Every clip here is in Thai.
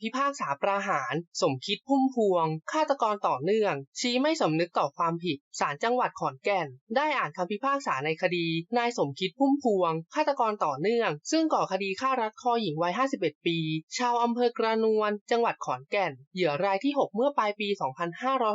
พิพากษาประหาร สมคิดพุ่มพวง ฆาตกรต่อเนื่อง ชี้ไม่สำนึกต่อความผิด ศาลจังหวัดขอนแก่น ได้อ่านคำพิพากษาในคดี นายสมคิดพุ่มพวง ฆาตกรต่อเนื่อง ซึ่งก่อคดีฆ่ารัดคอหญิงวัย 51 ปี ชาวอำเภอกระนวน จังหวัดขอนแก่น เหยื่อรายที่ 6 เมื่อปลายปี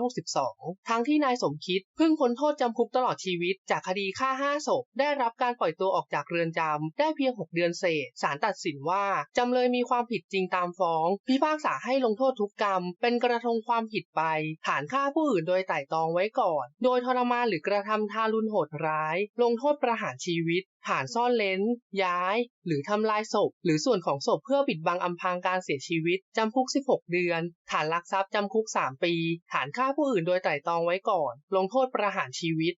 2562 ทั้งที่นายสมคิดเพิ่งพ้นโทษจำคุกตลอดชีวิต จากคดีฆ่า 5 ศพ ได้รับการปล่อยตัวออกจากเรือนจำได้เพียง 6 เดือนเศษศาลตัดสินว่าจำเลยมีความผิดจริงตามฟ้องพิพากษาให้ลงโทษทุกกรรม เป็นกระทงความผิดไป ฐานฆ่าผู้อื่นโดยไต่ตองไว้ก่อน โดยทรมานหรือกระทำทารุณโหดร้าย ลงโทษประหารชีวิต ฐานซ่อนเลนย้าย หรือทำลายศพ หรือส่วนของศพเพื่อปิดบังอำพรางการเสียชีวิตจำคุก 16 เดือน ฐานลักทรัพย์จำคุก 3 ปี ฐานฆ่าผู้อื่นโดยไตร่ตรองไว้ก่อน ลงโทษประหารชีวิต